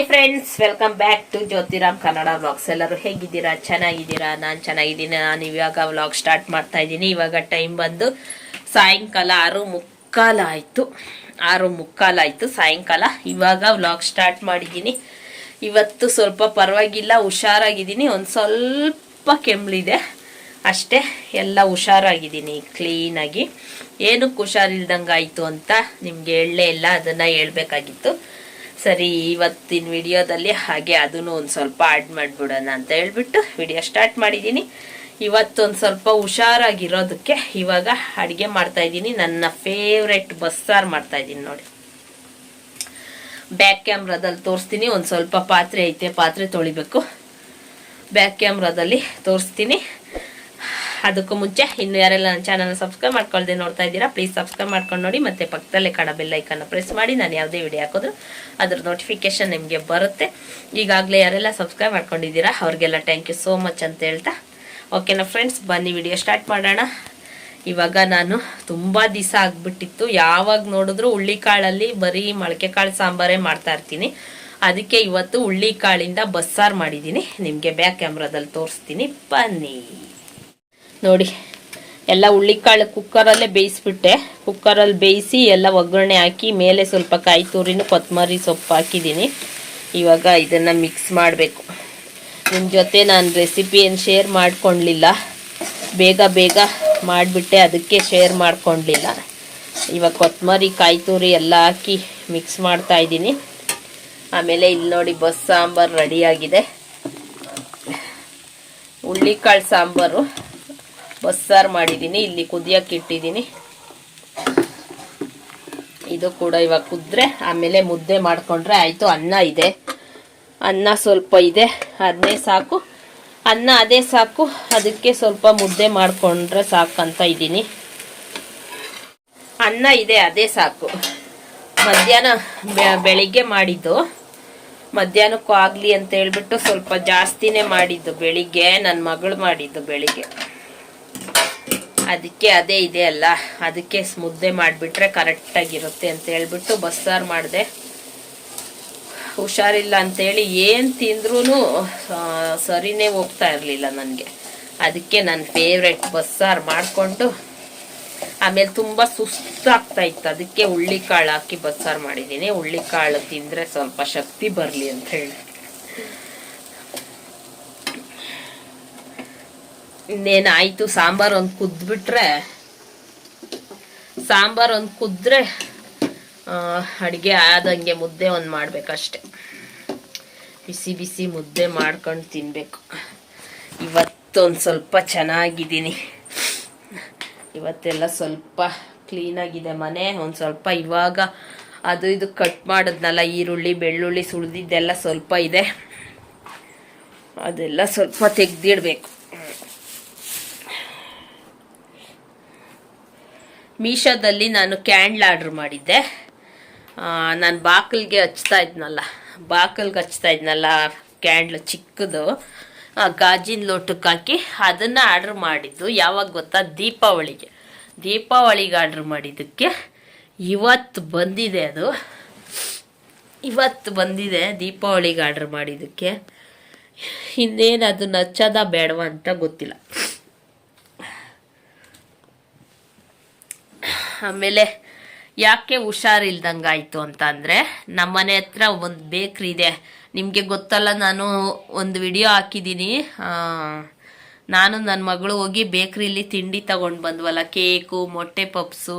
Hi friends welcome back to Jyothiram Kannada vlogs ಎಲ್ಲರೂ ಹೇಗಿದ್ದೀರಾ? ಚೆನ್ನಾಗಿದ್ದೀರಾ? ನಾನು ಚೆನ್ನಾಗಿದ್ದೀನಿ. ನಾನು ಇವಾಗ ವ್ಲಾಗ್ ಸ್ಟಾರ್ಟ್ ಮಾಡ್ತಾ ಇದ್ದೀನಿ. ಇವಾಗ ಟೈಮ್ ಬಂದು ಸಾಯಂಕಾಲ ಆರು ಮುಕ್ಕಾಲ ಆಯಿತು. ಆರು ಮುಕ್ಕಾಲ ಆಯಿತು ಸಾಯಂಕಾಲ. ಇವಾಗ ವ್ಲಾಗ್ ಸ್ಟಾರ್ಟ್ ಮಾಡಿದ್ದೀನಿ. ಇವತ್ತು ಸ್ವಲ್ಪ ಪರವಾಗಿಲ್ಲ, ಹುಷಾರಾಗಿದ್ದೀನಿ. ಒಂದು ಸ್ವಲ್ಪ ಕೆಮ್ಮಲಿದೆ ಅಷ್ಟೇ, ಎಲ್ಲ ಹುಷಾರಾಗಿದ್ದೀನಿ ಕ್ಲೀನಾಗಿ ಏನಕ್ಕೆ ಹುಷಾರಿಲ್ದಂಗೆ ಆಯಿತು ಅಂತ ನಿಮಗೆ ಹೇಳಲೇ ಇಲ್ಲ. ಅದನ್ನು ಹೇಳ್ಬೇಕಾಗಿತ್ತು. ಸರಿ, ಇವತ್ತಿನ ವಿಡಿಯೋದಲ್ಲಿ ಹಾಗೆ ಅದನ್ನು ಒಂದು ಸ್ವಲ್ಪ ಆಡ್ ಮಾಡಿಬಿಡೋಣ ಅಂತ ಹೇಳ್ಬಿಟ್ಟು ವಿಡಿಯೋ ಸ್ಟಾರ್ಟ್ ಮಾಡಿದ್ದೀನಿ. ಇವತ್ತೊಂದು ಸ್ವಲ್ಪ ಹುಷಾರಾಗಿರೋದಕ್ಕೆ ಇವಾಗ ಅಡುಗೆ ಮಾಡ್ತಾ ಇದ್ದೀನಿ. ನನ್ನ ಫೇವ್ರೆಟ್ ಬಸ್ಸಾರು ಮಾಡ್ತಾ ಇದ್ದೀನಿ ನೋಡಿ. ಬ್ಯಾಕ್ ಕ್ಯಾಮ್ರಾದಲ್ಲಿ ತೋರಿಸ್ತೀನಿ. ಒಂದು ಸ್ವಲ್ಪ ಪಾತ್ರೆ ಐತೆ, ಪಾತ್ರೆ ತೊಳಿಬೇಕು. ಬ್ಯಾಕ್ ಕ್ಯಾಮ್ರಾದಲ್ಲಿ ತೋರಿಸ್ತೀನಿ. ಅದಕ್ಕೂ ಮುಂಚೆ ಇನ್ನು ಯಾರೆಲ್ಲ ನನ್ನ ಚಾನಲ್ನ ಸಬ್ಸ್ಕ್ರೈಬ್ ಮಾಡ್ಕೊಳ್ದೆ ನೋಡ್ತಾ ಇದ್ದೀರಾ ಪ್ಲೀಸ್ ಸಬ್ಸ್ಕ್ರೈಬ್ ಮಾಡ್ಕೊಂಡು ನೋಡಿ, ಮತ್ತೆ ಪಕ್ಕದಲ್ಲೇ ಕಡ ಬೆಲ್ ಐಕನ್ನ ಪ್ರೆಸ್ ಮಾಡಿ, ನಾನು ಯಾವುದೇ ವಿಡಿಯೋ ಹಾಕಿದ್ರು ಅದ್ರ ನೋಟಿಫಿಕೇಶನ್ ನಿಮಗೆ ಬರುತ್ತೆ. ಈಗಾಗಲೇ ಯಾರೆಲ್ಲ ಸಬ್ಸ್ಕ್ರೈಬ್ ಮಾಡ್ಕೊಂಡಿದ್ದೀರಾ, ಅವ್ರಿಗೆಲ್ಲ ಥ್ಯಾಂಕ್ ಯು ಸೋ ಮಚ್ ಅಂತ ಹೇಳ್ತಾ. ಓಕೆನಾ ಫ್ರೆಂಡ್ಸ್ ಬನ್ನಿ ವಿಡಿಯೋ ಸ್ಟಾರ್ಟ್ ಮಾಡೋಣ. ಇವಾಗ ನಾನು ತುಂಬ ದಿವಸ ಆಗ್ಬಿಟ್ಟಿತ್ತು. ಯಾವಾಗ ನೋಡಿದ್ರು ಹುಳ್ಳಿಕಾಳಲ್ಲಿ ಬರೀ ಮೊಳಕೆ ಕಾಳು ಸಾಂಬಾರೇ ಮಾಡ್ತಾ ಇರ್ತೀನಿ. ಅದಕ್ಕೆ ಇವತ್ತು ಹುಳ್ಳಿಕಾಳಿಂದ ಬಸ್ಸಾರು ಮಾಡಿದ್ದೀನಿ. ನಿಮಗೆ ಬ್ಯಾಕ್ ಕ್ಯಾಮ್ರಾದಲ್ಲಿ ತೋರಿಸ್ತೀನಿ. ಬನ್ನಿ. ನೋಡಿ, ಎಲ್ಲ ಹುಳ್ಳಿಕಾಳು ಕುಕ್ಕರಲ್ಲೇ ಬೇಯಿಸ್ಬಿಟ್ಟೆ. ಕುಕ್ಕರಲ್ಲಿ ಬೇಯಿಸಿ ಎಲ್ಲ ಒಗ್ಗರಣೆ ಹಾಕಿ, ಮೇಲೆ ಸ್ವಲ್ಪ ಕಾಯಿ ತುರಿನೂ ಕೊತ್ತಂಬರಿ ಸೊಪ್ಪು ಹಾಕಿದ್ದೀನಿ. ಇವಾಗ ಇದನ್ನು ಮಿಕ್ಸ್ ಮಾಡಬೇಕು. ನಿಮ್ಮ ಜೊತೆ ನಾನು ರೆಸಿಪಿ ಏನು ಶೇರ್ ಮಾಡ್ಕೊಳ್ಲಿಲ್ಲ ಬೇಗ ಬೇಗ ಮಾಡಿಬಿಟ್ಟೆ, ಅದಕ್ಕೆ ಶೇರ್ ಮಾಡ್ಕೊಳ್ಲಿಲ್ಲ ಇವಾಗ ಕೊತ್ತಂಬರಿ, ಕಾಯಿ ತುರಿ ಎಲ್ಲ ಹಾಕಿ ಮಿಕ್ಸ್ ಮಾಡ್ತಾ ಇದ್ದೀನಿ. ಆಮೇಲೆ ಇಲ್ಲಿ ನೋಡಿ, ಬಸ್ ಸಾಂಬಾರು ರೆಡಿಯಾಗಿದೆ ಹುಳ್ಳಿಕಾಳು ಸಾಂಬಾರು. ಬಸ್ಸಾರು ಮಾಡಿದ್ದೀನಿ ಇಲ್ಲಿ ಕುದಿಯಕ್ಕೆ ಇಟ್ಟಿದ್ದೀನಿ ಇದು ಕೂಡ ಇವಾಗ ಕುದ್ರೆ, ಆಮೇಲೆ ಮುದ್ದೆ ಮಾಡ್ಕೊಂಡ್ರೆ ಆಯಿತು, ಅನ್ನ ಇದೆ. ಅನ್ನ ಸ್ವಲ್ಪ ಇದೆ ಅದನ್ನೇ ಸಾಕು. ಅನ್ನ ಅದೇ ಸಾಕು, ಅದಕ್ಕೆ ಸ್ವಲ್ಪ ಮುದ್ದೆ ಮಾಡ್ಕೊಂಡ್ರೆ ಸಾಕಂತ ಇದ್ದೀನಿ. ಅನ್ನ ಇದೆ, ಅದೇ ಸಾಕು. ಮಧ್ಯಾಹ್ನ ಬೆಳಿಗ್ಗೆ ಮಾಡಿದ್ದು. ಮಧ್ಯಾಹ್ನಕ್ಕೂ ಆಗಲಿ ಅಂತ ಹೇಳ್ಬಿಟ್ಟು ಸ್ವಲ್ಪ ಜಾಸ್ತಿನೇ ಮಾಡಿದ್ದು, ಬೆಳಿಗ್ಗೆ ನನ್ನ ಮಗಳು ಮಾಡಿದ್ದು ಬೆಳಿಗ್ಗೆ. ಅದಕ್ಕೆ ಅದೇ ಇದೆ ಅಲ್ಲ. ಅದಕ್ಕೆ ಮುದ್ದೆ ಮಾಡಿಬಿಟ್ರೆ ಕರೆಕ್ಟಾಗಿರುತ್ತೆ ಅಂತ ಹೇಳ್ಬಿಟ್ಟು ಬಸ್ಸಾರು ಮಾಡಿದೆ. ಹುಷಾರಿಲ್ಲ ಅಂತೇಳಿ ಏನು ತಿಂದ್ರೂ ಸರಿನೇ ಹೋಗ್ತಾ ಇರಲಿಲ್ಲ ನನಗೆ. ಅದಕ್ಕೆ ನನ್ನ ಫೇವ್ರೆಟ್ ಬಸ್ಸಾರು ಮಾಡಿಕೊಂಡು, ಆಮೇಲೆ ತುಂಬ ಸುಸ್ತಾಗ್ತಾ ಇತ್ತು. ಅದಕ್ಕೆ ಹುಳ್ಳಿಕಾಳು ಹಾಕಿ ಬಸ್ಸಾರು ಮಾಡಿದ್ದೀನಿ ಹುಳ್ಳಿಕಾಳು ತಿಂದರೆ ಸ್ವಲ್ಪ ಶಕ್ತಿ ಬರಲಿ ಅಂತ ಹೇಳಿ. ಇನ್ನೇನಾಯ್ತು? ಸಾಂಬಾರು ಒಂದು ಕುದ್ಬಿಟ್ರೆ, ಸಾಂಬಾರು ಒಂದು ಕುದ್ರೆ ಅಡುಗೆ ಆದಂಗೆ ಮುದ್ದೆ ಒಂದು ಮಾಡಬೇಕಷ್ಟೆ. ಬಿಸಿ ಬಿಸಿ ಮುದ್ದೆ ಮಾಡ್ಕೊಂಡು ತಿನ್ನಬೇಕು ಇವತ್ತೊಂದು ಸ್ವಲ್ಪ ಚೆನ್ನಾಗಿದ್ದೀನಿ. ಇವತ್ತೆಲ್ಲ ಸ್ವಲ್ಪ ಕ್ಲೀನಾಗಿದೆ ಮನೆ. ಒಂದು ಸ್ವಲ್ಪ ಇವಾಗ ಅದು ಇದು ಕಟ್ ಮಾಡಿದ್ನಲ್ಲ, ಈರುಳ್ಳಿ, ಬೆಳ್ಳುಳ್ಳಿ ಸುಳಿದಿದ್ದೆಲ್ಲ ಸ್ವಲ್ಪ ಇದೆ. ಅದೆಲ್ಲ ಸ್ವಲ್ಪ ತೆಗ್ದಿಡ್ಬೇಕು. ಮೀಶೋದಲ್ಲಿ ನಾನು ಕ್ಯಾಂಡ್ಲ್ ಆರ್ಡ್ರ್ ಮಾಡಿದ್ದೆ. ನಾನು ಬಾಕಲ್ಗೆ ಹಚ್ತಾ ಇದ್ನಲ್ಲ, ಬಾಕಲ್ಗೆ ಹಚ್ತಾ ಇದ್ನಲ್ಲ ಕ್ಯಾಂಡ್ಲ್ ಚಿಕ್ಕದು. ಗಾಜಿನ ಲೋಟಕ್ಕೆ ಹಾಕಿ ಅದನ್ನು ಆರ್ಡ್ರ್ ಮಾಡಿದ್ದು. ಯಾವಾಗ ಗೊತ್ತಾ? ದೀಪಾವಳಿಗೆ. ದೀಪಾವಳಿಗೆ ಆರ್ಡ್ರ್ ಮಾಡಿದ್ದಕ್ಕೆ ಇವತ್ತು ಬಂದಿದೆ ಅದು. ಇವತ್ತು ಬಂದಿದೆ ದೀಪಾವಳಿಗೆ ಆರ್ಡ್ರ್ ಮಾಡಿದ್ದಕ್ಕೆ. ಇನ್ನೇನು ಅದು ನಚ್ಚದ ಬೇಡವಾ ಅಂತ ಗೊತ್ತಿಲ್ಲ. ಆಮೇಲೆ ಯಾಕೆ ಹುಷಾರಿಲ್ದಂಗಾಯ್ತು ಅಂತ ಅಂದರೆ ನಮ್ಮನೆ ಹತ್ರ ಒಂದು ಬೇಕ್ರಿ ಇದೆ. ನಿಮಗೆ ಗೊತ್ತಲ್ಲ, ನಾನು ಒಂದು ವಿಡಿಯೋ ಹಾಕಿದ್ದೀನಿ ನಾನು ನನ್ನ ಮಗಳು ಹೋಗಿ ಬೇಕ್ರಿಲಿ ತಿಂಡಿ ತಗೊಂಡು ಬಂದ್ವಲ್ಲ, ಕೇಕು, ಮೊಟ್ಟೆ ಪಪ್ಸು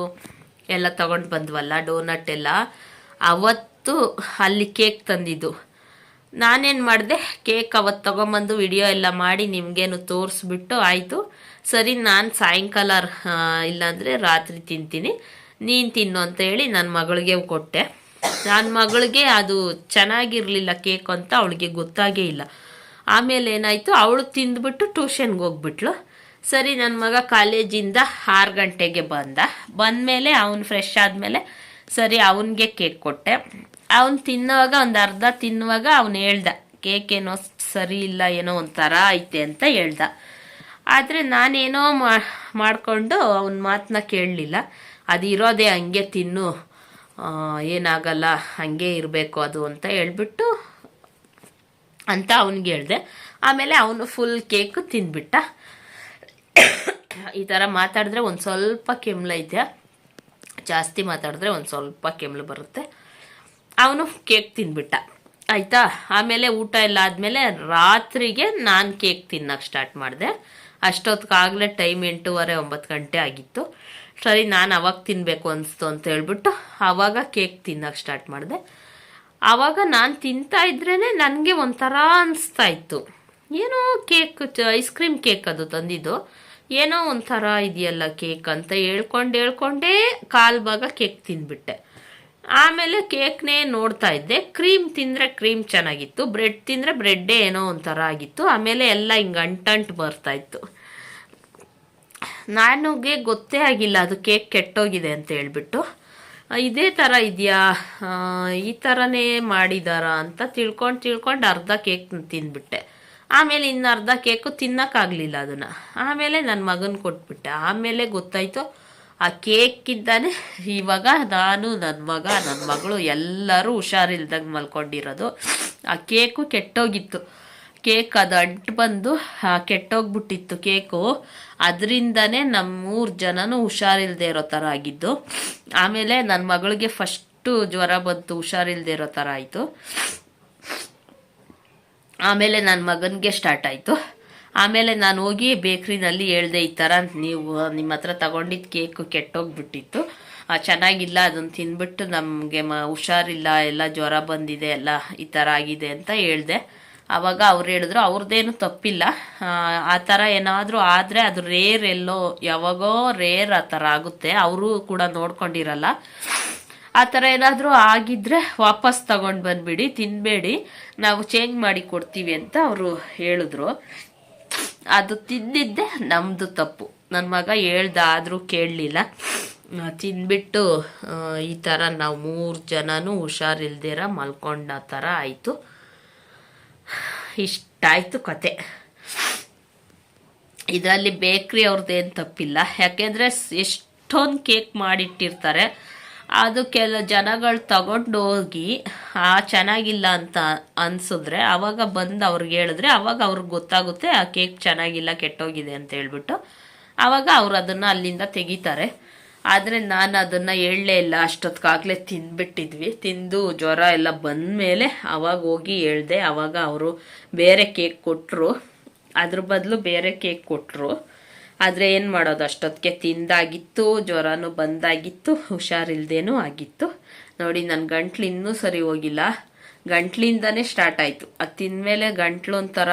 ಎಲ್ಲ ತಗೊಂಡು ಬಂದ್ವಲ್ಲ ಡೋನಟ್ ಎಲ್ಲ. ಅವತ್ತು ಅಲ್ಲಿ ಕೇಕ್ ತಂದಿದ್ದು. ನಾನೇನು ಮಾಡಿದೆ, ಕೇಕ್ ಅವತ್ತು ತೊಗೊಂಬಂದು ವಿಡಿಯೋ ಎಲ್ಲ ಮಾಡಿ ನಿಮಗೇನು ತೋರಿಸ್ಬಿಟ್ಟು ಆಯಿತು. ಸರಿ, ನಾನು ಸಾಯಂಕಾಲ ಇಲ್ಲಾಂದರೆ ರಾತ್ರಿ ತಿಂತೀನಿ. ನೀನು ತಿನ್ನು ಅಂತ ಹೇಳಿ ನನ್ನ ಮಗಳಿಗೆ ಕೊಟ್ಟೆ. ನನ್ನ ಮಗಳಿಗೆ ಅದು ಚೆನ್ನಾಗಿರಲಿಲ್ಲ ಕೇಕ್ ಅಂತ ಅವಳಿಗೆ ಗೊತ್ತಾಗೇ ಇಲ್ಲ. ಆಮೇಲೆ ಏನಾಯಿತು, ಅವಳು ತಿಂದ್ಬಿಟ್ಟು ಟ್ಯೂಷನ್ಗೆ ಹೋಗ್ಬಿಟ್ಲು ಸರಿ ನನ್ನ ಮಗ ಕಾಲೇಜಿಂದ ಆರು ಗಂಟೆಗೆ ಬಂದ. ಬಂದಮೇಲೆ ಅವನು ಫ್ರೆಶ್ ಆದಮೇಲೆ ಸರಿ, ಅವನಿಗೆ ಕೇಕ್ ಕೊಟ್ಟೆ. ಅವನು ತಿನ್ನುವಾಗ, ಒಂದು ಅರ್ಧ ತಿನ್ನುವಾಗ ಅವನು ಹೇಳ್ದ, ಕೇಕ್ ಏನೋ ಸರಿ ಇಲ್ಲ, ಏನೋ ಒಂಥರ ಐತೆ ಅಂತ ಹೇಳ್ದ. ಆದರೆ ನಾನೇನೋ ಮಾಡಿಕೊಂಡು ಅವನ ಮಾತನ್ನ ಕೇಳಲಿಲ್ಲ. ಅದು ಇರೋದೇ ಹಂಗೆ ತಿನ್ನು. ಏನಾಗಲ್ಲ, ಹಾಗೆ ಇರಬೇಕು ಅದು ಅಂತ ಹೇಳ್ಬಿಟ್ಟು ಅಂತ ಅವನಿಗೆ ಹೇಳಿದೆ. ಆಮೇಲೆ ಅವನು ಫುಲ್ ಕೇಕ್ ತಿಂದ್ಬಿಟ್ಟ. ಈ ಥರ ಮಾತಾಡಿದ್ರೆ ಒಂದು ಸ್ವಲ್ಪ ಕೆಮ್ಲೈತೆ ಜಾಸ್ತಿ ಮಾತಾಡಿದ್ರೆ ಒಂದು ಸ್ವಲ್ಪ ಕೆಮ್ಲು ಬರುತ್ತೆ. ಅವನು ಕೇಕ್ ತಿಂದ್ಬಿಟ್ಟ. ಆಯಿತಾ? ಆಮೇಲೆ ಊಟ ಎಲ್ಲ ಆದಮೇಲೆ ರಾತ್ರಿಗೆ ನಾನು ಕೇಕ್ ತಿನ್ನಕ್ಕೆ ಸ್ಟಾರ್ಟ್ ಮಾಡಿದೆ. ಅಷ್ಟೊತ್ತಿಗಾಗಲೇ ಟೈಮ್ ಎಂಟೂವರೆ ಒಂಬತ್ತು ಗಂಟೆ ಆಗಿತ್ತು. ಸರಿ, ನಾನು ಅವಾಗ ತಿನ್ನಬೇಕು ಅನಿಸ್ತು ಅಂತ ಹೇಳ್ಬಿಟ್ಟು ಆವಾಗ ಕೇಕ್ ತಿನ್ನೋಕೆ ಸ್ಟಾರ್ಟ್ ಮಾಡಿದೆ. ಆವಾಗ ನಾನು ತಿಂತಾ ಇದ್ರೇ ನನಗೆ ಒಂಥರ ಅನಿಸ್ತಾ ಇತ್ತು. ಏನೋ ಕೇಕ್, ಐಸ್ ಕ್ರೀಮ್ ಕೇಕ್ ಅದು ತಂದಿದ್ದು. ಏನೋ ಒಂಥರ ಇದೆಯಲ್ಲ ಕೇಕ್ ಅಂತ ಹೇಳ್ಕೊಂಡು ಹೇಳ್ಕೊಂಡೇ ಕಾಲು ಭಾಗ ಕೇಕ್ ತಿಂದ್ಬಿಟ್ಟೆ ಆಮೇಲೆ ಕೇಕ್ನೇ ನೋಡ್ತಾ ಇದ್ದೆ. ಕ್ರೀಮ್ ತಿಂದರೆ ಕ್ರೀಮ್ ಚೆನ್ನಾಗಿತ್ತು, ಬ್ರೆಡ್ ತಿಂದರೆ ಬ್ರೆಡ್ಡೇ ಏನೋ ಒಂಥರ ಆಗಿತ್ತು. ಆಮೇಲೆ ಎಲ್ಲ ಹಿಂಗೆ ಅಂಟಂಟು ಬರ್ತಾ ಇತ್ತು. ನನಗೆ ಗೊತ್ತೇ ಆಗಿಲ್ಲ ಅದು ಕೇಕ್ ಕೆಟ್ಟೋಗಿದೆ ಅಂತ ಹೇಳ್ಬಿಟ್ಟು. ಇದೇ ಥರ ಇದೆಯಾ? ಈ ಥರನೇ ಮಾಡಿದಾರ ಅಂತ ತಿಳ್ಕೊಂಡು ತಿಳ್ಕೊಂಡು ಅರ್ಧ ಕೇಕ್ ತಿಂದ್ಬಿಟ್ಟೆ. ಆಮೇಲೆ ಇನ್ನು ಅರ್ಧ ಕೇಕು ತಿನ್ನಕ್ಕಾಗಲಿಲ್ಲ ಅದನ್ನು. ಆಮೇಲೆ ನನ್ನ ಮಗನ ಕೊಟ್ಬಿಟ್ಟೆ. ಆಮೇಲೆ ಗೊತ್ತಾಯ್ತು ಆ ಕೇಕಿಂದಾನೆ ಇವಾಗ ನಾನು ನನ್ನ ಮಗ ನನ್ನ ಮಗಳು ಎಲ್ಲರೂ ಹುಷಾರಿಲ್ದಂಗೆ ಮಲ್ಕೊಂಡಿರೋದು. ಆ ಕೇಕು ಕೆಟ್ಟೋಗಿತ್ತು. ಕೇಕ್ ಅದು ಅಂಟು ಬಂದು ಕೆಟ್ಟೋಗ್ಬಿಟ್ಟಿತ್ತು ಕೇಕು. ಅದರಿಂದನೇ ನಮ್ಮ ಮೂರು ಜನನೂ ಹುಷಾರಿಲ್ಲದೆ ಇರೋ ಥರ ಆಗಿದ್ದು. ಆಮೇಲೆ ನನ್ನ ಮಗಳಿಗೆ ಫಸ್ಟು ಜ್ವರ ಬಂತು ಹುಷಾರಿಲ್ಲದೆ ಇರೋ ಥರ ಆಯಿತು. ಆಮೇಲೆ ನನ್ನ ಮಗನಿಗೆ ಸ್ಟಾರ್ಟ್ ಆಯಿತು. ಆಮೇಲೆ ನಾನು ಹೋಗಿ ಬೇಕ್ರಿನಲ್ಲಿ ಹೇಳ್ದೆ ಈ ಥರ ನೀವು ನಿಮ್ಮ ಹತ್ರ ತಗೊಂಡಿದ್ದ ಕೇಕು ಕೆಟ್ಟೋಗ್ಬಿಟ್ಟಿತ್ತು. ಚೆನ್ನಾಗಿಲ್ಲ ಅದನ್ನು ತಿನ್ಬಿಟ್ಟು ನಮಗೆ ಮ ಹುಷಾರಿಲ್ಲ ಎಲ್ಲ ಜ್ವರ ಬಂದಿದೆ ಎಲ್ಲ ಈ ಥರ ಆಗಿದೆ ಅಂತ ಹೇಳ್ದೆ. ಆವಾಗ ಅವ್ರು ಹೇಳಿದ್ರು ಅವ್ರದ್ದೇನು ತಪ್ಪಿಲ್ಲ. ಆ, ಥರ ಏನಾದರೂ ಆದರೆ ಅದು ರೇರ್ ಎಲ್ಲೋ ಯಾವಾಗೋ ರೇರ್ ಆ ಥರ ಆಗುತ್ತೆ. ಅವರು ಕೂಡ ನೋಡ್ಕೊಂಡಿರಲ್ಲ. ಆ ಥರ ಏನಾದರೂ ಆಗಿದ್ರೆ ವಾಪಸ್ ತಗೊಂಡು ಬಂದ್ಬಿಡಿ ತಿನ್ನಬೇಡಿ ನಾವು ಚೇಂಜ್ ಮಾಡಿ ಕೊಡ್ತೀವಿ ಅಂತ ಅವರು ಹೇಳಿದ್ರು. ಅದು ತಿಂದಿದ್ದೆ, ನಮ್ದು ತಪ್ಪು. ನನ್ನ ಮಗ ಹೇಳ್ದಾದ್ರೂ ಕೇಳಲಿಲ್ಲ. ತಿಂದ್ಬಿಟ್ಟು ಈ ಥರ ನಾವು ಮೂರು ಜನನೂ ಹುಷಾರಿಲ್ದಿರ ಮಲ್ಕೊಂಡ ಥರ ಆಯಿತು. ಇಷ್ಟಾಯಿತು ಕತೆ. ಇದರಲ್ಲಿ ಬೇಕ್ರಿ ಅವ್ರದ್ದೇನು ತಪ್ಪಿಲ್ಲ. ಯಾಕೆಂದರೆ ಎಷ್ಟೊಂದು ಕೇಕ್ ಮಾಡಿಟ್ಟಿರ್ತಾರೆ. ಅದು ಕೆಲ ಜನಗಳು ತಗೊಂಡು ಹೋಗಿ, ಆ, ಚೆನ್ನಾಗಿಲ್ಲ ಅಂತ ಅನ್ಸಿದ್ರೆ ಅವಾಗ ಬಂದು ಅವ್ರಿಗೆ ಹೇಳಿದ್ರೆ ಅವಾಗ ಅವ್ರಿಗೆ ಗೊತ್ತಾಗುತ್ತೆ, ಆ, ಕೇಕ್ ಚೆನ್ನಾಗಿಲ್ಲ, ಕೆಟ್ಟೋಗಿದೆ ಅಂತ ಹೇಳ್ಬಿಟ್ಟು ಅವಾಗ ಅವ್ರು ಅದನ್ನು ಅಲ್ಲಿಂದ ತೆಗಿತಾರೆ. ಆದರೆ ನಾನು ಅದನ್ನು ಹೇಳಲೇ ಇಲ್ಲ ಅಷ್ಟೊತ್ತಿಗಾಗಲೇ ತಿಂದ್ಬಿಟ್ಟಿದ್ವಿ. ತಿಂದು ಜ್ವರ ಎಲ್ಲ ಬಂದಮೇಲೆ ಅವಾಗ ಹೋಗಿ ಹೇಳ್ದೆ, ಅವಾಗ ಅವರು ಬೇರೆ ಕೇಕ್ ಕೊಟ್ಟರು ಅದ್ರ ಬದಲು ಬೇರೆ ಕೇಕ್ ಕೊಟ್ಟರು ಆದರೆ ಏನು ಮಾಡೋದು? ಅಷ್ಟೊತ್ತಿಗೆ ತಿಂದಾಗಿತ್ತು, ಜ್ವರನೂ ಬಂದಾಗಿತ್ತು, ಹುಷಾರಿಲ್ದೇನೂ ಆಗಿತ್ತು. ನೋಡಿ ನನ್ನ ಗಂಟ್ಲು ಇನ್ನೂ ಸರಿ ಹೋಗಿಲ್ಲ. ಗಂಟ್ಲಿಂದನೇ ಸ್ಟಾರ್ಟ್ ಆಯಿತು. ಅದು ತಿಂದಮೇಲೆ ಗಂಟ್ಲು ಒಂಥರ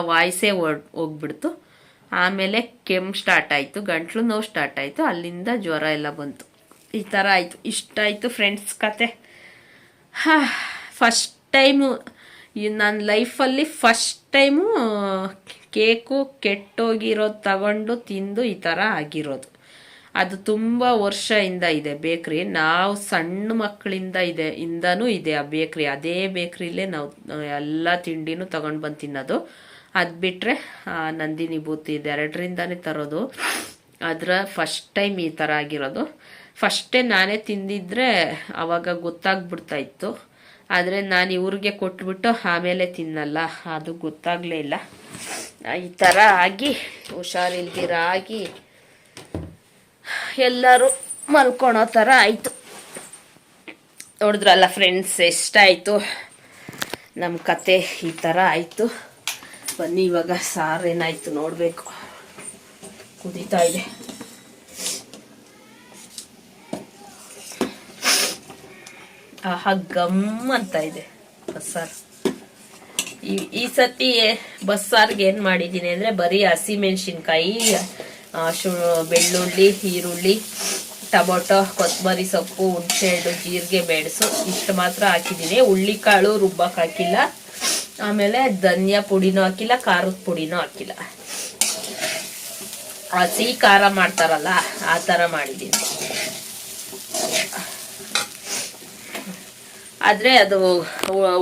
ವಾಯ್ಸೇ ಹೋಗ್ಬಿಡ್ತು. ಆಮೇಲೆ ಕೆಮ್ಮು ಸ್ಟಾರ್ಟ್ ಆಯಿತು. ಗಂಟ್ಲು ನೋವು ಸ್ಟಾರ್ಟ್ ಆಯಿತು. ಅಲ್ಲಿಂದ ಜ್ವರ ಎಲ್ಲ ಬಂತು. ಈ ಥರ ಆಯಿತು. ಇಷ್ಟಾಯಿತು ಫ್ರೆಂಡ್ಸ್ ಕತೆ. ಹಾ ಫಸ್ಟ್ ಟೈಮು ನನ್ನ ಲೈಫಲ್ಲಿ ಫಸ್ಟ್ ಟೈಮು ಕೇಕು ಕೆಟ್ಟೋಗಿರೋದು ತಗೊಂಡು ತಿಂದು ಈ ಥರ ಆಗಿರೋದು. ಅದು ತುಂಬ ವರ್ಷದಿಂದ ಇದೆ ಬೇಕ್ರಿ. ನಾವು ಸಣ್ಣ ಮಕ್ಕಳಿಂದ ಇದೆ, ಇಂದನೂ ಇದೆ ಆ ಬೇಕ್ರಿ. ಅದೇ ಬೇಕ್ರಿಲೇ ನಾವು ಎಲ್ಲ ತಿಂಡಿನೂ ತಗೊಂಡು ಬಂದು ತಿನ್ನೋದು. ಅದು ಬಿಟ್ಟರೆ ನಂದಿನಿ ಬೂತಿ ಇದೆ, ಎರಡರಿಂದನೇ ತರೋದು. ಅದರ ಫಸ್ಟ್ ಟೈಮ್ ಈ ಥರ ಆಗಿರೋದು. ಫಸ್ಟೇ ನಾನೇ ತಿಂದಿದ್ರೆ ಆವಾಗ ಗೊತ್ತಾಗ್ಬಿಡ್ತಾ ಇತ್ತು. ಆದರೆ ನಾನು ಇವ್ರಿಗೆ ಕೊಟ್ಬಿಟ್ಟು ಆಮೇಲೆ ತಿನ್ನಲ್ಲ. ಅದು ಗೊತ್ತಾಗಲೇ ಇಲ್ಲ. ಈ ಥರ ಆಗಿ ಹುಷಾರಿಲ್ದಿರ ಆಗಿ ಎಲ್ಲರೂ ಮಲ್ಕೊಳೋ ಥರ ಆಯಿತು. ನೋಡಿದ್ರಲ್ಲ ಫ್ರೆಂಡ್ಸ್ ಎಷ್ಟಾಯಿತು? ನಮ್ಮ ಕತೆ ಈ ಥರ ಆಯಿತು. ಬನ್ನಿ, ಇವಾಗ ಸಾರೇನಾಯಿತು ನೋಡಬೇಕು. ಕುದೀತಾ ಇದೆ. ಆಹಾ ಗಮ್ ಅಂತ ಇದೆ. ಬಸ್ಸಾರು ಈ ಸತಿ ಬಸ್ಸಾರ್ಗೆ ಏನು ಮಾಡಿದ್ದೀನಿ ಅಂದರೆ ಬರೀ ಹಸಿಮೆಣಸಿನ್ಕಾಯಿ ಶು, ಬೆಳ್ಳುಳ್ಳಿ, ಈರುಳ್ಳಿ, ಟೊಮೊಟೊ, ಕೊತ್ತಂಬರಿ ಸೊಪ್ಪು, ಹುಣಸೆಹಣ್ಣು, ಜೀರಿಗೆ ಮೆಣಸು ಇಷ್ಟು ಮಾತ್ರ ಹಾಕಿದ್ದೀನಿ. ಹುಳ್ಳಿಕಾಳು ರುಬ್ಬಕ್ಕೆ ಹಾಕಿಲ್ಲ. ಆಮೇಲೆ ಧನಿಯಾ ಪುಡಿನೂ ಹಾಕಿಲ್ಲ, ಖಾರದ ಪುಡಿನೂ ಹಾಕಿಲ್ಲ. ಹಸಿ ಖಾರ ಮಾಡ್ತಾರಲ್ಲ, ಆ ಥರ ಮಾಡಿದ್ದೀನಿ. ಆದರೆ ಅದು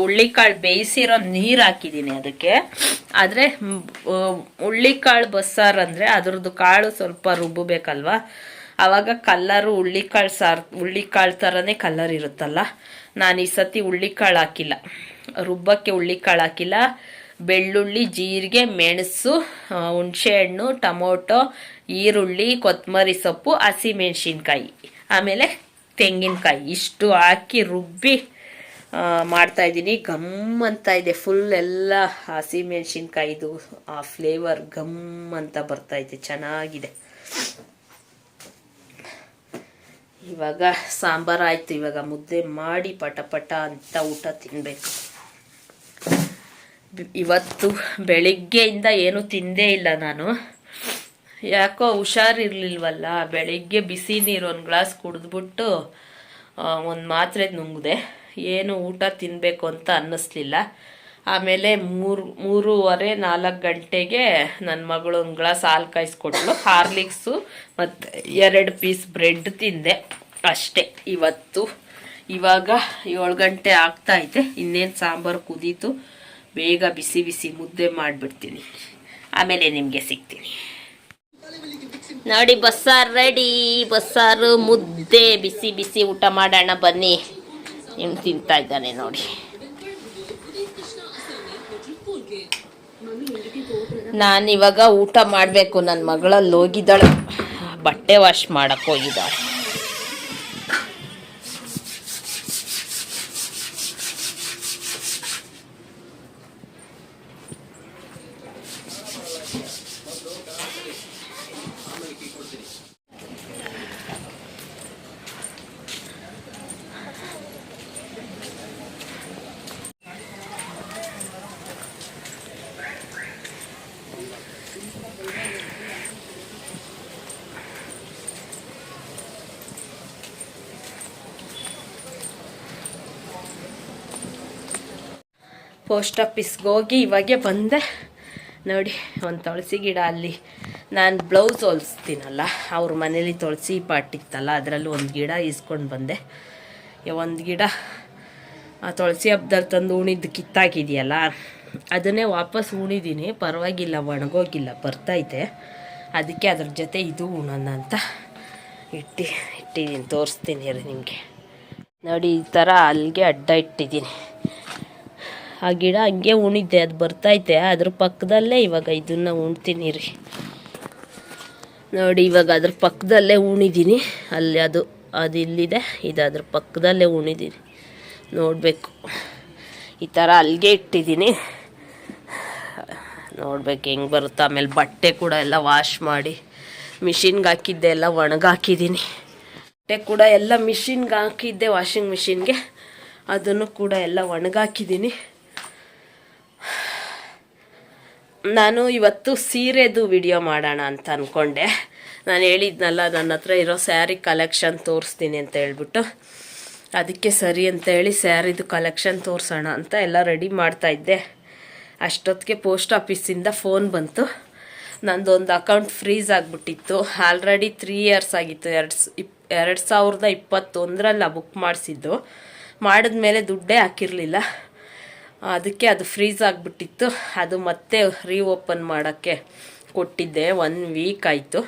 ಹುಳ್ಳಿಕಾಳು ಬೇಯಿಸಿರೋ ನೀರು ಹಾಕಿದ್ದೀನಿ ಅದಕ್ಕೆ. ಆದರೆ ಹುಳ್ಳಿಕಾಳು ಬಸ್ಸಾರು ಅಂದರೆ ಅದ್ರದ್ದು ಕಾಳು ಸ್ವಲ್ಪ ರುಬ್ಬಬೇಕಲ್ವಾ? ಆವಾಗ ಕಲ್ಲರು ಹುಳ್ಳಿಕಾಳು ಸಾರು ಹುಳ್ಳಿಕಾಳು ಥರನೇ ಕಲ್ಲರ್ ಇರುತ್ತಲ್ಲ? ನಾನು ಈ ಸತಿ ಹುಳ್ಳಿಕಾಳು ಹಾಕಿಲ್ಲ. ರುಬ್ಬಕ್ಕೆ ಹುಳ್ಳಿಕಾಳು ಹಾಕಿಲ್ಲ. ಬೆಳ್ಳುಳ್ಳಿ, ಜೀರಿಗೆ, ಮೆಣಸು ಹುಣ್ಸೆಹಣ್ಣು, ಟೊಮೊಟೊ, ಈರುಳ್ಳಿ ಕೊತ್ತಂಬರಿ ಸೊಪ್ಪು, ಹಸಿಮೆಣ್ಸಿನ್ಕಾಯಿ. ಆಮೇಲೆ ತೆಂಗಿನಕಾಯಿ. ಇಷ್ಟು ಹಾಕಿ ರುಬ್ಬಿ ಮಾಡ್ತಾ ಇದ್ದೀನಿ. ಗಮ್ ಅಂತ ಇದೆ. ಫುಲ್ ಎಲ್ಲ ಹಸಿಮೆಣ್ಸಿನ್ಕಾಯಿದು ಆ ಫ್ಲೇವರ್ ಗಮ್ ಅಂತ ಬರ್ತಾ ಇದೆ. ಚೆನ್ನಾಗಿದೆ. ಇವಾಗ ಸಾಂಬಾರ್ ಆಯ್ತು. ಇವಾಗ ಮುದ್ದೆ ಮಾಡಿ ಪಟ ಪಟ ಅಂತ ಊಟ ತಿನ್ಬೇಕು. ಬಿ- ಇವತ್ತು ಬೆಳಿಗ್ಗೆಯಿಂದ ಏನು ತಿಂದೇ ಇಲ್ಲ ನಾನು. ಯಾಕೋ ಹುಷಾರಿರ್ಲಿಲ್ವಲ್ಲ. ಬೆಳಿಗ್ಗೆ ಬಿಸಿ ನೀರು ಒಂದು ಗ್ಲಾಸ್ ಕುಡಿದ್ಬಿಟ್ಟು ಒಂದು ಮಾತ್ರೆ ನುಂಗಿದೆ. ಏನು ಊಟ ತಿನ್ನಬೇಕು ಅಂತ ಅನ್ನಿಸ್ಲಿಲ್ಲ. ಆಮೇಲೆ ಮೂರು, ಮೂರುವರೆ ನಾಲ್ಕು ಗಂಟೆಗೆ ನನ್ನ ಮಗಳು ಒಂದು ಗ್ಲಾಸ್ ಹಾಲು ಕಾಯಿಸ್ಕೊಟ್ಲು. ಹಾರ್ಲಿಕ್ಸು ಮತ್ತು ಎರಡು ಪೀಸ್ ಬ್ರೆಡ್ ತಿಂದೆ ಅಷ್ಟೇ ಇವತ್ತು. ಇವಾಗ ಏಳು ಗಂಟೆ ಆಗ್ತಾ ಐತೆ ಇನ್ನೇನು ಸಾಂಬಾರು ಕುದೀತು. ಬೇಗ ಬಿಸಿ ಬಿಸಿ ಮುದ್ದೆ ಮಾಡಿಬಿಡ್ತೀನಿ. ಆಮೇಲೆ ನಿಮಗೆ ಸಿಗ್ತೀನಿ. ನೋಡಿ ಬಸ್ಸಾರು ರೆಡಿ. ಬಸ್ಸಾರು ಮುದ್ದೆ, ಬಿಸಿ ಬಿಸಿ ಊಟ ಮಾಡೋಣ ಬನ್ನಿ. ಇನ್ನು ತಿಂತಾ ಇದ್ದಾನೆ ನೋಡಿ ನಾನು ಇವಾಗ ಊಟ ಮಾಡಬೇಕು ನನ್ನ ಮಗಳಲ್ಲಿ ಹೋಗಿದ್ದಾಳೆ ಬಟ್ಟೆ ವಾಶ್ ಮಾಡಕ್ಕೆ ಹೋಗಿದ್ದಾಳೆ. ಪೋಸ್ಟ್ ಆಫೀಸ್ಗೆ ಹೋಗಿ ಇವಾಗೆ ಬಂದೆ. ನೋಡಿ, ಒಂದು ತುಳಸಿ ಗಿಡ ಅಲ್ಲಿ ನಾನು ಬ್ಲೌಸ್ ಹೊಲಿಸ್ತೀನಲ್ಲ, ಅವ್ರ ಮನೇಲಿ ತುಳಸಿ ಪಾಟಿತ್ತಲ್ಲ ಅದರಲ್ಲಿ ಒಂದು ಗಿಡ ಈಸ್ಕೊಂಡು ಬಂದೆ. ಒಂದು ಗಿಡ ಆ ತುಳಸಿ ಹಬ್ಬದಲ್ಲಿ ತಂದು ಉಣಿದ್ದು ಕಿತ್ತಾಕಿದೆಯಲ್ಲ, ಅದನ್ನೇ ವಾಪಸ್ ಉಣಿದ್ದೀನಿ ಪರವಾಗಿಲ್ಲ, ಒಣಗೋಗಿಲ್ಲ, ಬರ್ತೈತೆ. ಅದಕ್ಕೆ ಅದ್ರ ಜೊತೆ ಇದು ಉಣೋಣ ಅಂತ ಇಟ್ಟು ಇಟ್ಟಿದ್ದೀನಿ ತೋರಿಸ್ತೀನಿ ರೀ ನಿಮಗೆ. ನೋಡಿ, ಈ ಥರ ಅಲ್ಲಿಗೆ ಅಡ್ಡ ಇಟ್ಟಿದ್ದೀನಿ ಆ ಗಿಡ ಹಂಗೆ ಉಣಿದ್ದೆ ಅದು ಬರ್ತೈತೆ, ಅದ್ರ ಪಕ್ಕದಲ್ಲೇ ಇವಾಗ ಇದನ್ನ ಉಣ್ತೀನಿ ರೀ. ನೋಡಿ, ಇವಾಗ ಅದ್ರ ಪಕ್ಕದಲ್ಲೇ ಉಣಿದ್ದೀನಿ ಅಲ್ಲಿ ಅದು ಅದು ಇಲ್ಲಿದೆ, ಇದು ಅದ್ರ ಪಕ್ಕದಲ್ಲೇ ಉಣಿದ್ದೀನಿ ನೋಡಬೇಕು. ಈ ಥರ ಅಲ್ಲಿಗೆ ಇಟ್ಟಿದ್ದೀನಿ. ನೋಡ್ಬೇಕು ಹೆಂಗೆ ಬರುತ್ತೆ. ಆಮೇಲೆ ಬಟ್ಟೆ ಕೂಡ ಎಲ್ಲ ವಾಶ್ ಮಾಡಿ ಮಿಷಿನ್ಗೆ ಹಾಕಿದ್ದೆ, ಎಲ್ಲ ಒಣಗಾಕಿದ್ದೀನಿ ಬಟ್ಟೆ ಕೂಡ ಎಲ್ಲ ಮಿಷಿನ್ಗೆ ಹಾಕಿದ್ದೆ ವಾಷಿಂಗ್ ಮಿಷಿನ್ಗೆ ಅದನ್ನು ಕೂಡ ಎಲ್ಲ ಒಣಗಾಕಿದ್ದೀನಿ ನಾನು ಇವತ್ತು ಸೀರೆದು ವಿಡಿಯೋ ಮಾಡೋಣ ಅಂತ ಅಂದ್ಕೊಂಡೆ ನಾನು ಹೇಳಿದ್ನಲ್ಲ ನನ್ನ ಹತ್ರ ಇರೋ ಸ್ಯಾರಿ ಕಲೆಕ್ಷನ್ ತೋರಿಸ್ತೀನಿ ಅಂತ ಹೇಳ್ಬಿಟ್ಟು. ಅದಕ್ಕೆ ಸರಿ ಅಂತ ಹೇಳಿ ಸ್ಯಾರಿದು ಕಲೆಕ್ಷನ್ ತೋರಿಸೋಣ ಅಂತ ಎಲ್ಲ ರೆಡಿ ಮಾಡ್ತಾ ಇದ್ದೆ. ಅಷ್ಟೊತ್ತಿಗೆ ಪೋಸ್ಟ್ ಆಫೀಸಿಂದ ಫೋನ್ ಬಂತು. ನಂದೊಂದು ಅಕೌಂಟ್ ಫ್ರೀಸ್ ಆಗಿಬಿಟ್ಟಿತ್ತು. ಆಲ್ರೆಡಿ ತ್ರೀ ಇಯರ್ಸ್ ಆಗಿತ್ತು. ಎರಡು ಇಪ್ ಎರಡು ಸಾವಿರದ ಇಪ್ಪತ್ತೊಂದರಲ್ಲಿ ಬುಕ್ ಮಾಡಿಸಿದ್ದು. ಮಾಡಿದ್ಮೇಲೆ ದುಡ್ಡೇ ಹಾಕಿರಲಿಲ್ಲ. ಅದಕ್ಕೆ ಅದು ಫ್ರೀಸ್ ಆಗಿಬಿಟ್ಟಿತ್ತು. ಅದು ಮತ್ತೆ ರೀಓಪನ್ ಮಾಡೋಕ್ಕೆ ಕೊಟ್ಟಿದ್ದೆ. ಒನ್ ವೀಕ್ ಆಯಿತು.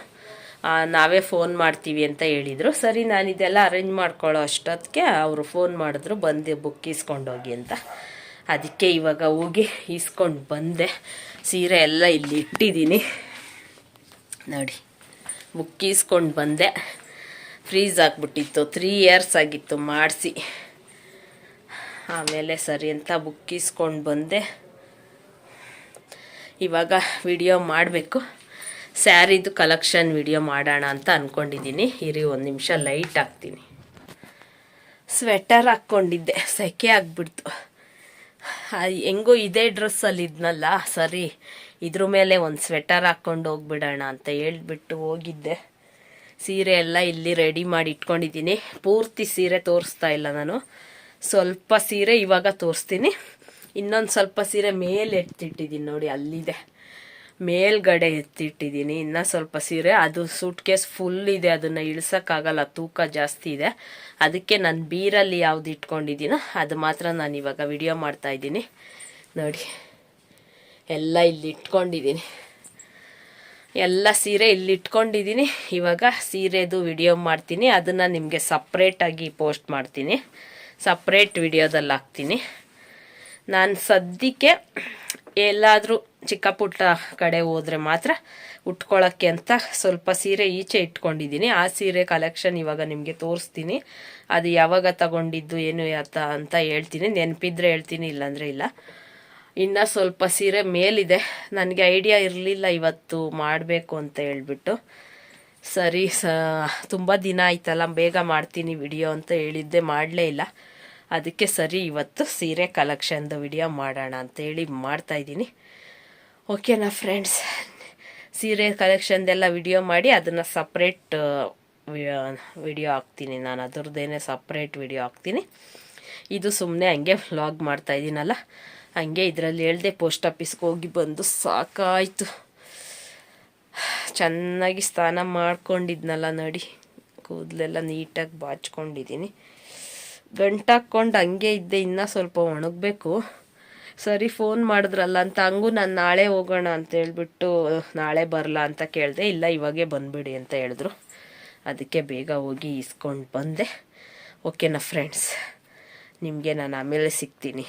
ನಾವೇ ಫೋನ್ ಮಾಡ್ತೀವಿ ಅಂತ ಹೇಳಿದರು. ಸರಿ, ನಾನು ಇದೆಲ್ಲ ಅರೇಂಜ್ ಮಾಡ್ಕೊಳ್ಳೋ ಅಷ್ಟೊತ್ತಿಗೆ ಅವರು ಫೋನ್ ಮಾಡಿದ್ರು. ಬಂದು ಬುಕ್ ಇಸ್ಕೊಂಡೋಗಿ ಅಂತ. ಅದಕ್ಕೆ ಇವಾಗ ಹೋಗಿ ಇಸ್ಕೊಂಡು ಬಂದೆ. ಸೀರೆ ಎಲ್ಲ ಇಲ್ಲಿ ಇಟ್ಟಿದ್ದೀನಿ. ನೋಡಿ ಬುಕ್ ಇಸ್ಕೊಂಡು ಬಂದೆ. ಫ್ರೀಸ್ ಆಗಿಬಿಟ್ಟಿತ್ತು. ತ್ರೀ ಇಯರ್ಸ್ ಆಗಿತ್ತು ಮಾಡಿಸಿ. ಆಮೇಲೆ ಸರಿ ಅಂತ ಬುಕ್ ಇಸ್ಕೊಂಡು ಬಂದೆ. ಇವಾಗ ವಿಡಿಯೋ ಮಾಡಬೇಕು. ಸ್ಯಾರಿದು ಕಲೆಕ್ಷನ್ ವಿಡಿಯೋ ಮಾಡೋಣ ಅಂತ ಅಂದ್ಕೊಂಡಿದ್ದೀನಿ ಇರಿ, ಒಂದು ನಿಮಿಷ ಲೈಟ್ ಹಾಕ್ತೀನಿ. ಸ್ವೆಟರ್ ಹಾಕ್ಕೊಂಡಿದ್ದೆ. ಸೆಕೆ ಆಗಿಬಿಡ್ತು. ಹೆಂಗೋ ಇದೇ ಡ್ರೆಸ್ಸಲ್ಲಿ ಇದ್ನಲ್ಲ, ಸರಿ, ಇದ್ರ ಮೇಲೆ ಒಂದು ಸ್ವೆಟರ್ ಹಾಕ್ಕೊಂಡು ಹೋಗ್ಬಿಡೋಣ ಅಂತ ಹೇಳ್ಬಿಟ್ಟು ಹೋಗಿದ್ದೆ. ಸೀರೆ ಎಲ್ಲ ಇಲ್ಲಿ ರೆಡಿ ಮಾಡಿ ಇಟ್ಕೊಂಡಿದ್ದೀನಿ. ಪೂರ್ತಿ ಸೀರೆ ತೋರಿಸ್ತಾ ಇಲ್ಲ ನಾನು. ಸ್ವಲ್ಪ ಸೀರೆ ಇವಾಗ ತೋರಿಸ್ತೀನಿ. ಇನ್ನೊಂದು ಸ್ವಲ್ಪ ಸೀರೆ ಮೇಲೆ ಎತ್ತಿಟ್ಟಿದ್ದೀನಿ ನೋಡಿ, ಅಲ್ಲಿದೆ. ಮೇಲ್ಗಡೆ ಎತ್ತಿಟ್ಟಿದ್ದೀನಿ ಇನ್ನು ಸ್ವಲ್ಪ ಸೀರೆ, ಅದು ಸೂಟ್ ಕೇಸ್ ಫುಲ್ ಇದೆ, ಅದನ್ನು ಇಳ್ಸೋಕ್ಕಾಗಲ್ಲ, ತೂಕ ಜಾಸ್ತಿ ಇದೆ. ಅದಕ್ಕೆ ನಾನು ಬೀರಲ್ಲಿ ಯಾವ್ದು ಇಟ್ಕೊಂಡಿದ್ದೀನೋ ಅದು ಮಾತ್ರ ನಾನು ಇವಾಗ ವಿಡಿಯೋ ಮಾಡ್ತಾ ಇದ್ದೀನಿ. ನೋಡಿ, ಎಲ್ಲ ಇಲ್ಲಿ ಇಟ್ಕೊಂಡಿದ್ದೀನಿ ಎಲ್ಲ ಸೀರೆ ಇಲ್ಲಿ ಇಟ್ಕೊಂಡಿದ್ದೀನಿ ಇವಾಗ ಸೀರೆದು ವಿಡಿಯೋ ಮಾಡ್ತೀನಿ. ಅದನ್ನು ನಿಮಗೆ ಸಪ್ರೇಟಾಗಿ ಪೋಸ್ಟ್ ಮಾಡ್ತೀನಿ. ಸಪ್ರೇಟ್ ವಿಡಿಯೋದಲ್ಲಿ ಹಾಕ್ತೀನಿ. ನಾನು ಸದ್ಯಕ್ಕೆ ಎಲ್ಲಾದರೂ ಚಿಕ್ಕ ಪುಟ್ಟ ಕಡೆ ಹೋದರೆ ಮಾತ್ರ ಉಟ್ಕೊಳ್ಳೋಕ್ಕೆ ಅಂತ ಸ್ವಲ್ಪ ಸೀರೆ ಈಚೆ ಇಟ್ಕೊಂಡಿದ್ದೀನಿ. ಆ ಸೀರೆ ಕಲೆಕ್ಷನ್ ಇವಾಗ ನಿಮಗೆ ತೋರಿಸ್ತೀನಿ. ಅದು ಯಾವಾಗ ತಗೊಂಡಿದ್ದು, ಏನು ಯಾತ ಅಂತ ಹೇಳ್ತೀನಿ. ನೆನಪಿದ್ರೆ ಹೇಳ್ತೀನಿ, ಇಲ್ಲಾಂದರೆ ಇಲ್ಲ. ಇನ್ನು ಸ್ವಲ್ಪ ಸೀರೆ ಮೇಲಿದೆ. ನನಗೆ ಐಡಿಯಾ ಇರಲಿಲ್ಲ ಇವತ್ತು ಮಾಡಬೇಕು ಅಂತ ಹೇಳ್ಬಿಟ್ಟು. ಸರಿ, ಸ, ತುಂಬ ದಿನ ಆಯ್ತಲ್ಲ, ಬೇಗ ಮಾಡ್ತೀನಿ ವಿಡಿಯೋ ಅಂತ ಹೇಳಿದ್ದೆ ಮಾಡಲೇ ಇಲ್ಲ. ಅದಕ್ಕೆ ಸರಿ, ಇವತ್ತು ಸೀರೆ ಕಲೆಕ್ಷನ್ದು ವಿಡಿಯೋ ಮಾಡೋಣ ಅಂತೇಳಿ ಮಾಡ್ತಾಯಿದ್ದೀನಿ ಓಕೆನಾ ಫ್ರೆಂಡ್ಸ್? ಸೀರೆ ಕಲೆಕ್ಷನ್ದೆಲ್ಲ ವಿಡಿಯೋ ಮಾಡಿ ಅದನ್ನು ಸಪ್ರೇಟ್ ವಿಡಿಯೋ ಹಾಕ್ತೀನಿ ನಾನು. ಅದರದ್ದೇನೆ ಸಪ್ರೇಟ್ ವಿಡಿಯೋ ಹಾಕ್ತೀನಿ. ಇದು ಸುಮ್ಮನೆ ಹಂಗೆ ವ್ಲಾಗ್ ಮಾಡ್ತಾಯಿದ್ದೀನಲ್ಲ ಹಂಗೆ ಇದರಲ್ಲಿ ಹೇಳ್ದೆ ಪೋಸ್ಟ್ ಆಫೀಸ್ಗೆ ಹೋಗಿ ಬಂದು ಸಾಕಾಯಿತು. ಚೆನ್ನಾಗಿ ಸ್ನಾನ ಮಾಡ್ಕೊಂಡಿದ್ನಲ್ಲ ನೋಡಿ. ಕೂದಲೆಲ್ಲ ನೀಟಾಗಿ ಬಾಚ್ಕೊಂಡಿದ್ದೀನಿ. ಗಂಟಾಕ್ಕೊಂಡು ಹಂಗೆ ಇದ್ದೆ, ಇನ್ನೂ ಸ್ವಲ್ಪ ಒಣಗಬೇಕು. ಸರಿ, ಫೋನ್ ಮಾಡಿದ್ರಲ್ಲ ಅಂತ, ಹಂಗೂ ನಾನು ನಾಳೆ ಹೋಗೋಣ ಅಂತ ಹೇಳ್ಬಿಟ್ಟು, ನಾಳೆ ಬರಲ್ಲ ಅಂತ ಕೇಳಿದೆ. ಇಲ್ಲ, ಇವಾಗೆ ಬಂದುಬಿಡಿ ಅಂತ ಹೇಳಿದ್ರು. ಅದಕ್ಕೆ ಬೇಗ ಹೋಗಿ ಇಸ್ಕೊಂಡು ಬಂದೆ. ಓಕೆನಾ, ಫ್ರೆಂಡ್ಸ್? ನಿಮಗೆ ನಾನು ಆಮೇಲೆ ಸಿಗ್ತೀನಿ.